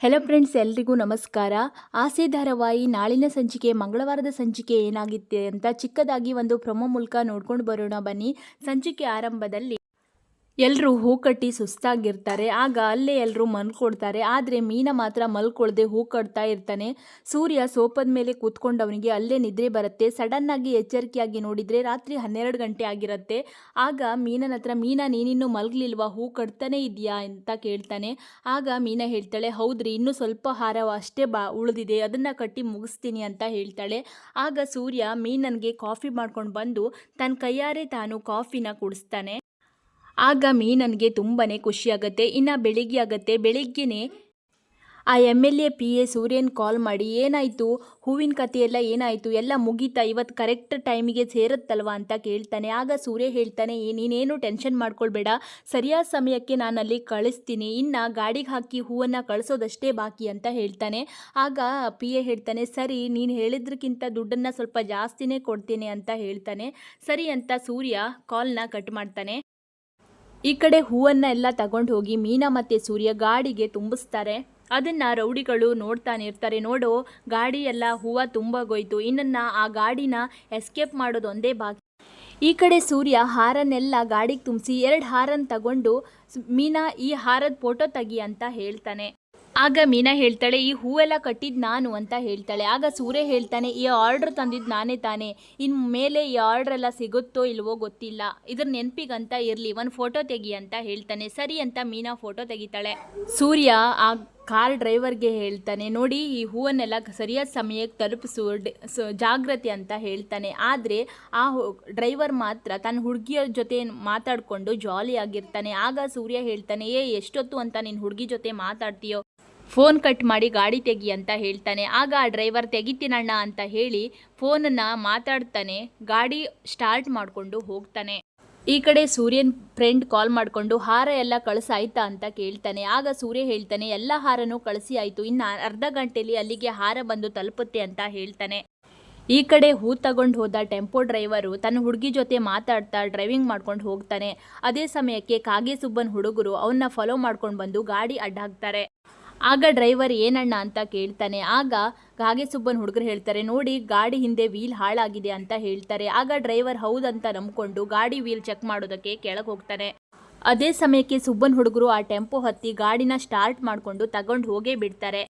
Hello friends ಎಲ್ರಿಗೂ ನಮಸ್ಕಾರ. ಆಸೆ ಧಾರಾವಾಹಿ ನಾಳಿನ ಸಂಚಿಕೆ, ಮಂಗಳವಾರದ ಸಂಚಿಕೆ ಏನಾಗಿತ್ತೆ ಅಂತ ಚಿಕ್ಕದಾಗಿ ಒಂದು ಪ್ರೊಮೋ ಮೂಲಕ ನೋಡ್ಕೊಂಡು ಬರೋಣ ಬನ್ನಿ. ಸಂಚಿಕೆ ಆರಂಭದಲ್ಲಿ ಎಲ್ಲರೂ ಹೂ ಕಟ್ಟಿ ಸುಸ್ತಾಗಿರ್ತಾರೆ. ಆಗ ಅಲ್ಲೇ ಎಲ್ಲರೂ ಮಲ್ಕೊಡ್ತಾರೆ ಆದರೆ ಮೀನ ಮಾತ್ರ ಮಲ್ಕೊಳ್ದೆ ಹೂ ಕಟ್ತಾ ಇರ್ತಾನೆ. ಸೂರ್ಯ ಸೋಪದ ಮೇಲೆ ಕೂತ್ಕೊಂಡವನಿಗೆ ಅಲ್ಲೇ ನಿದ್ರೆ ಬರುತ್ತೆ. ಸಡನ್ನಾಗಿ ಎಚ್ಚರಿಕೆಯಾಗಿ ನೋಡಿದರೆ ರಾತ್ರಿ ಹನ್ನೆರಡು ಗಂಟೆ ಆಗಿರುತ್ತೆ. ಆಗ ಮೀನನ ಹತ್ರ, ಮೀನ, ನೀನಿನ್ನೂ ಮಲಗಲಿಲ್ವಾ? ಹೂ ಕಟ್ತಾನೆ ಇದೆಯಾ? ಅಂತ ಕೇಳ್ತಾನೆ. ಆಗ ಮೀನ ಹೇಳ್ತಾಳೆ, ಹೌದ್ರಿ, ಇನ್ನೂ ಸ್ವಲ್ಪ ಹಾರ ಅಷ್ಟೇ ಬಾ, ಉಳಿದಿದೆ. ಅದನ್ನು ಕಟ್ಟಿ ಮುಗಿಸ್ತೀನಿ ಅಂತ ಹೇಳ್ತಾಳೆ. ಆಗ ಸೂರ್ಯ ಮೀನನಿಗೆ ಕಾಫಿ ಮಾಡ್ಕೊಂಡು ಬಂದು ತನ್ನ ಕೈಯಾರೆ ತಾನು ಕಾಫಿನ ಕುಡಿಸ್ತಾನೆ. ಆಗ ಮೀನನ್ಗೆ ತುಂಬಾ ಖುಷಿಯಾಗುತ್ತೆ ಇನ್ನು ಬೆಳಿಗ್ಗೆ ಆಗುತ್ತೆ. ಬೆಳಿಗ್ಗೆನೇ ಆ M L A P A ಸೂರ್ಯನ್ ಕಾಲ್ ಮಾಡಿ ಏನಾಯಿತು? ಹೂವಿನ ಕಥೆ ಎಲ್ಲ ಏನಾಯಿತು? ಎಲ್ಲ ಮುಗೀತಾ? ಇವತ್ತು ಕರೆಕ್ಟ್ ಟೈಮಿಗೆ ಸೇರುತ್ತಲ್ವಾ ಅಂತ ಕೇಳ್ತಾನೆ. ಆಗ ಸೂರ್ಯ ಹೇಳ್ತಾನೆ "ಏ, ನೀನೇನು ಟೆನ್ಷನ್ ಮಾಡ್ಕೊಳ್ಬೇಡ. ಸರಿಯಾದ ಸಮಯಕ್ಕೆ ನಾನು ಅಲ್ಲಿ ಕಳಿಸ್ತೀನಿ. ಇನ್ನು ಗಾಡಿಗೆ ಹಾಕಿ ಹೂವನ್ನು ಕಳಿಸೋದಷ್ಟೇ ಬಾಕಿ ಅಂತ ಹೇಳ್ತಾನೆ. ಆಗ ಪಿ ಎ ಹೇಳ್ತಾನೆ ಸರಿ ನೀನು ಹೇಳಿದ್ರಕ್ಕಿಂತ ದುಡ್ಡನ್ನು ಸ್ವಲ್ಪ ಜಾಸ್ತಿನೇ ಕೊಡ್ತೀನಿ ಅಂತ ಹೇಳ್ತಾನೆ. ಸರಿ ಅಂತ ಸೂರ್ಯ ಕಾಲ್ನ ಕಟ್ ಮಾಡ್ತಾನೆ. ಈ ಕಡೆ ಹೂವನ್ನ ಎಲ್ಲ ತಗೊಂಡು ಹೋಗಿ ಮೀನಾ ಮತ್ತು ಸೂರ್ಯ ಗಾಡಿಗೆ ತುಂಬಿಸ್ತಾರೆ. ಅದನ್ನ ರೌಡಿಗಳು ನೋಡ್ತಾನೆ ಇರ್ತಾರೆ. ನೋಡು ಗಾಡಿ ಎಲ್ಲ ಹೂವು ತುಂಬಗೋಯ್ತು. ಇನ್ನನ್ನ ಆ ಗಾಡಿನ ಎಸ್ಕೇಪ್ ಮಾಡೋದು ಒಂದೇ ಬಾಕಿ. ಈ ಕಡೆ ಸೂರ್ಯ ಹಾರನ್ನೆಲ್ಲ ಗಾಡಿಗೆ ತುಂಬಿಸಿ, ಎರಡು ಹಾರನ್ನು ತಗೊಂಡು ಮೀನಾ ಈ ಹಾರದ ಫೋಟೋ ತೆಗಿ ಅಂತ ಹೇಳ್ತಾನೆ. ಆಗ ಮೀನಾ ಹೇಳ್ತಾಳೆ, ಈ ಹೂವೆಲ್ಲ ಕಟ್ಟಿದ್ದು ನಾನು, ಅಂತ ಹೇಳ್ತಾಳೆ. ಆಗ ಸೂರ್ಯ ಹೇಳ್ತಾನೆ, ಈ ಆರ್ಡ್ರ್ ತಂದಿದ್ದು ನಾನೇ ತಾನೇ. ಇನ್ನು ಮೇಲೆ ಈ ಆರ್ಡರ್ ಎಲ್ಲ ಸಿಗುತ್ತೋ ಇಲ್ವೋ ಗೊತ್ತಿಲ್ಲ. ಇದ್ರ ನೆನಪಿಗಂತ ಇರಲಿ, ಒಂದು ಫೋಟೋ ತೆಗಿ ಅಂತ ಹೇಳ್ತಾನೆ. ಸರಿ ಅಂತ ಮೀನಾ ಫೋಟೋ ತೆಗಿತಾಳೆ. ಸೂರ್ಯ ಆ ಕಾರ್ ಡ್ರೈವರ್ಗೆ ಹೇಳ್ತಾನೆ, ನೋಡಿ, ಈ ಹೂವನ್ನೆಲ್ಲ ಸರಿಯಾದ ಸಮಯಕ್ಕೆ ತಲುಪಿಸು ಜಾಗ್ರತೆ ಅಂತ ಹೇಳ್ತಾನೆ. ಆದರೆ ಆ ಡ್ರೈವರ್ ಮಾತ್ರ ತನ್ನ ಹುಡುಗಿಯ ಜೊತೆ ಮಾತಾಡಿಕೊಂಡು ಜಾಲಿ ಆಗಿರ್ತಾನೆ. ಆಗ ಸೂರ್ಯ ಹೇಳ್ತಾನೆ, ಏ, ಎಷ್ಟೊತ್ತು ಅಂತ ನಿನ್ನ ಹುಡುಗಿ ಜೊತೆ ಮಾತಾಡ್ತೀಯೋ? ಫೋನ್ ಕಟ್ ಮಾಡಿ ಗಾಡಿ ತೆಗಿ ಅಂತ ಹೇಳ್ತಾನೆ. ಆಗ ಆ ಡ್ರೈವರ್ ತೆಗಿತೀನಣ್ಣ ಅಂತ ಹೇಳಿ ಫೋನನ್ನು ಮಾತಾಡ್ತಾನೆ. ಗಾಡಿ ಸ್ಟಾರ್ಟ್ ಮಾಡಿಕೊಂಡು ಹೋಗ್ತಾನೆ. ಈ ಕಡೆ ಸೂರ್ಯನ್ ಫ್ರೆಂಡ್ ಕಾಲ್ ಮಾಡಿಕೊಂಡು, ಹಾರ ಎಲ್ಲ ಕಳಿಸಾಯ್ತಾ? ಅಂತ ಕೇಳ್ತಾನೆ. ಆಗ ಸೂರ್ಯ ಹೇಳ್ತಾನೆ, ಎಲ್ಲ ಹಾರನೂ ಕಳಿಸಿ ಆಯಿತು. ಇನ್ನು ಅರ್ಧ ಗಂಟೆಯಲ್ಲಿ ಅಲ್ಲಿಗೆ ಹಾರ ಬಂದು ತಲುಪುತ್ತೆ, ಅಂತ ಹೇಳ್ತಾನೆ. ಈ ಕಡೆ ಹೂ ತಗೊಂಡು ಹೋದ ಟೆಂಪೋ ಡ್ರೈವರು ತನ್ನ ಹುಡುಗಿ ಜೊತೆ ಮಾತಾಡ್ತಾ ಡ್ರೈವಿಂಗ್ ಮಾಡ್ಕೊಂಡು ಹೋಗ್ತಾನೆ. ಅದೇ ಸಮಯಕ್ಕೆ ಕಾಗೆ ಸುಬ್ಬನ್ ಹುಡುಗರು ಅವನ್ನ ಫಾಲೋ ಮಾಡ್ಕೊಂಡು ಬಂದು ಗಾಡಿ ಅಡ್ಡ ಹಾಕ್ತಾರೆ ಆಗ ಡ್ರೈವರ್ ಏನಣ್ಣ ಅಂತ ಕೇಳ್ತಾನೆ. ಆಗ ಗಾಗೆ ಸುಬ್ಬನ್ ಹುಡುಗರು ಹೇಳ್ತಾರೆ, ನೋಡಿ, ಗಾಡಿ ಹಿಂದೆ ವೀಲ್ ಹಾಳಾಗಿದೆ ಅಂತ ಹೇಳ್ತಾರೆ. ಆಗ ಡ್ರೈವರ್ ಹೌದಂತ ನಂಬ್ಕೊಂಡು ಗಾಡಿ ವೀಲ್ ಚೆಕ್ ಮಾಡೋದಕ್ಕೆ ಕೆಳಗೆ ಹೋಗ್ತಾನೆ. ಅದೇ ಸಮಯಕ್ಕೆ ಸುಬ್ಬನ್ ಹುಡುಗರು ಆ ಟೆಂಪೋ ಹತ್ತಿ ಗಾಡಿನ ಸ್ಟಾರ್ಟ್ ಮಾಡಿಕೊಂಡು ತಗೊಂಡು ಹೋಗೇ ಬಿಡ್ತಾರೆ.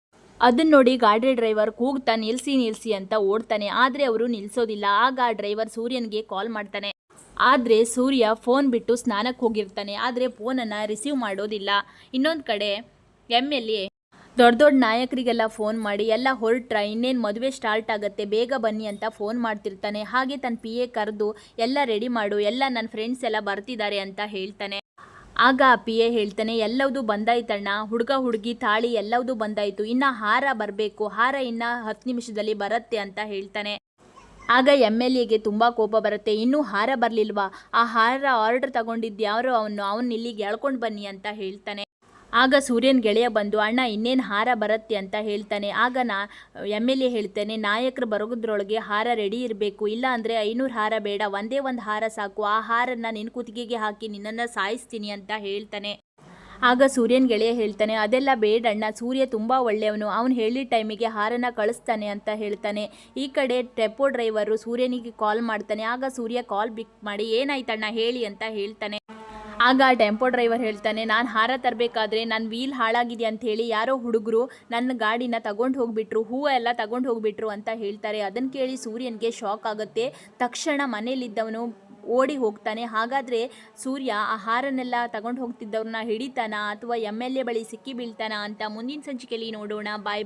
ಅದನ್ನ ನೋಡಿ ಗಾಡಿ ಡ್ರೈವರ್ ಕೂಗ್ತಾ ನಿಲ್ಸಿ ನಿಲ್ಸಿ ಅಂತ ಓಡ್ತಾನೆ. ಆದರೆ ಅವರು ನಿಲ್ಸೋದಿಲ್ಲ. ಆಗ ಡ್ರೈವರ್ ಸೂರ್ಯನ್ಗೆ ಕಾಲ್ ಮಾಡ್ತಾನೆ. ಆದರೆ ಸೂರ್ಯ ಫೋನ್ ಬಿಟ್ಟು ಸ್ನಾನಕ್ಕೆ ಹೋಗಿರ್ತಾನೆ. ಆದರೆ ಫೋನನ್ನು ರಿಸೀವ್ ಮಾಡೋದಿಲ್ಲ. ಇನ್ನೊಂದು ಕಡೆ ಎಂ ಎಲ್ ಎ ದೊಡ್ಡ ದೊಡ್ಡ ನಾಯಕರಿಗೆಲ್ಲ ಫೋನ್ ಮಾಡಿ, ಎಲ್ಲ ಹೊರಟ್ರ, ಇನ್ನೇನು ಮದುವೆ ಸ್ಟಾರ್ಟ್ ಆಗುತ್ತೆ, ಬೇಗ ಬನ್ನಿ ಅಂತ ಫೋನ್ ಮಾಡ್ತಿರ್ತಾನೆ. ಹಾಗೆ ತನ್ನ ಪಿ ಎ ಕರೆದು ಎಲ್ಲ ರೆಡಿ ಮಾಡು, ಎಲ್ಲ ನನ್ನ ಫ್ರೆಂಡ್ಸ್ ಎಲ್ಲ ಬರ್ತಿದ್ದಾರೆ ಅಂತ ಹೇಳ್ತಾನೆ. ಆಗ ಪಿ ಎ ಹೇಳ್ತಾನೆ, ಎಲ್ಲವುದು ಬಂದಾಯ್ತಣ್ಣ ಹುಡುಗ, ಹುಡುಗಿ, ತಾಳಿ ಎಲ್ಲವುದು ಬಂದಾಯ್ತು. ಇನ್ನು ಹಾರ ಬರಬೇಕು, ಹಾರ ಇನ್ನು ಹತ್ತು ನಿಮಿಷದಲ್ಲಿ ಬರುತ್ತೆ ಅಂತ ಹೇಳ್ತಾನೆ. ಆಗ ಎಂ ಎಲ್ ಎಗೆ ತುಂಬ ಕೋಪ ಬರುತ್ತೆ. ಇನ್ನೂ ಹಾರ ಬರಲಿಲ್ವಾ? ಆ ಹಾರ ಆರ್ಡರ್ ತಗೊಂಡಿದ್ದು ಯಾರು ಅವನು ಅವನು ಇಲ್ಲಿಗೆ ಎಳ್ಕೊಂಡು ಬನ್ನಿ ಅಂತ ಹೇಳ್ತಾನೆ. ಆಗ ಸೂರ್ಯನ ಗೆಳೆಯ ಬಂದು, ಅಣ್ಣ, ಇನ್ನೇನು ಹಾರ ಬರುತ್ತೆ ಅಂತ ಹೇಳ್ತಾನೆ. ಆಗ ನಾ ಎಂ ಎಲ್ ಎ ಹೇಳ್ತಾನೆ, ನಾಯಕರು ಬರೋದ್ರೊಳಗೆ ಹಾರ ರೆಡಿ ಇರಬೇಕು. ಇಲ್ಲ ಅಂದರೆ ಐನೂರು ಹಾರ ಬೇಡ. ಒಂದೇ ಒಂದು ಹಾರ ಸಾಕು. ಆ ಹಾರನ್ನು ನಿನ್ನ ಕುತ್ತಿಗೆಗೆ ಹಾಕಿ ನಿನ್ನನ್ನು ಸಾಯಿಸ್ತೀನಿ ಅಂತ ಹೇಳ್ತಾನೆ. ಆಗ ಸೂರ್ಯನ ಗೆಳೆಯ ಹೇಳ್ತಾನೆ, ಅದೆಲ್ಲ ಬೇಡಣ್ಣ ಸೂರ್ಯ ತುಂಬ ಒಳ್ಳೆಯವನು. ಅವನು ಹೇಳಿದ ಟೈಮಿಗೆ ಹಾರನ ಕಳಿಸ್ತಾನೆ ಅಂತ ಹೇಳ್ತಾನೆ. ಈ ಕಡೆ ಟೆಪೋ ಡ್ರೈವರು ಸೂರ್ಯನಿಗೆ ಕಾಲ್ ಮಾಡ್ತಾನೆ. ಆಗ ಸೂರ್ಯ ಕಾಲ್ ಬಿಕ್ ಮಾಡಿ, ಏನಾಯ್ತಣ್ಣ? ಹೇಳಿ ಅಂತ ಹೇಳ್ತಾನೆ. ಆಗ ಟೆಂಪೋ ಡ್ರೈವರ್ ಹೇಳ್ತಾನೆ, ನಾನು ಹಾರ ತರಬೇಕಾದ್ರೆ ನನ್ನ ವೀಲ್ ಹಾಳಾಗಿದೆ ಅಂತ ಹೇಳಿ ಯಾರೋ ಹುಡುಗರು ನನ್ನ ಗಾಡಿನ ತಗೊಂಡು ಹೋಗ್ಬಿಟ್ರು, ಹೂವು ಎಲ್ಲ ತಗೊಂಡು ಹೋಗ್ಬಿಟ್ರು ಅಂತ ಹೇಳ್ತಾರೆ. ಅದನ್ನು ಕೇಳಿ ಸೂರ್ಯನಿಗೆ ಶಾಕ್ ಆಗುತ್ತೆ. ತಕ್ಷಣ ಮನೇಲಿದ್ದವನು ಓಡಿ ಹೋಗ್ತಾನೆ. ಹಾಗಾದರೆ ಸೂರ್ಯ ಆ ಹಾರನ್ನೆಲ್ಲ ತಗೊಂಡು ಹೋಗ್ತಿದ್ದವ್ರನ್ನ ಹಿಡಿತಾನ ಅಥವಾ ಎಂ ಎಲ್ ಎ ಬಳಿ ಸಿಕ್ಕಿ ಬೀಳ್ತಾನ ಅಂತ ಮುಂದಿನ ಸಂಚಿಕೆಯಲ್ಲಿ ನೋಡೋಣ. ಬಾಯ್ ಬಾಯ್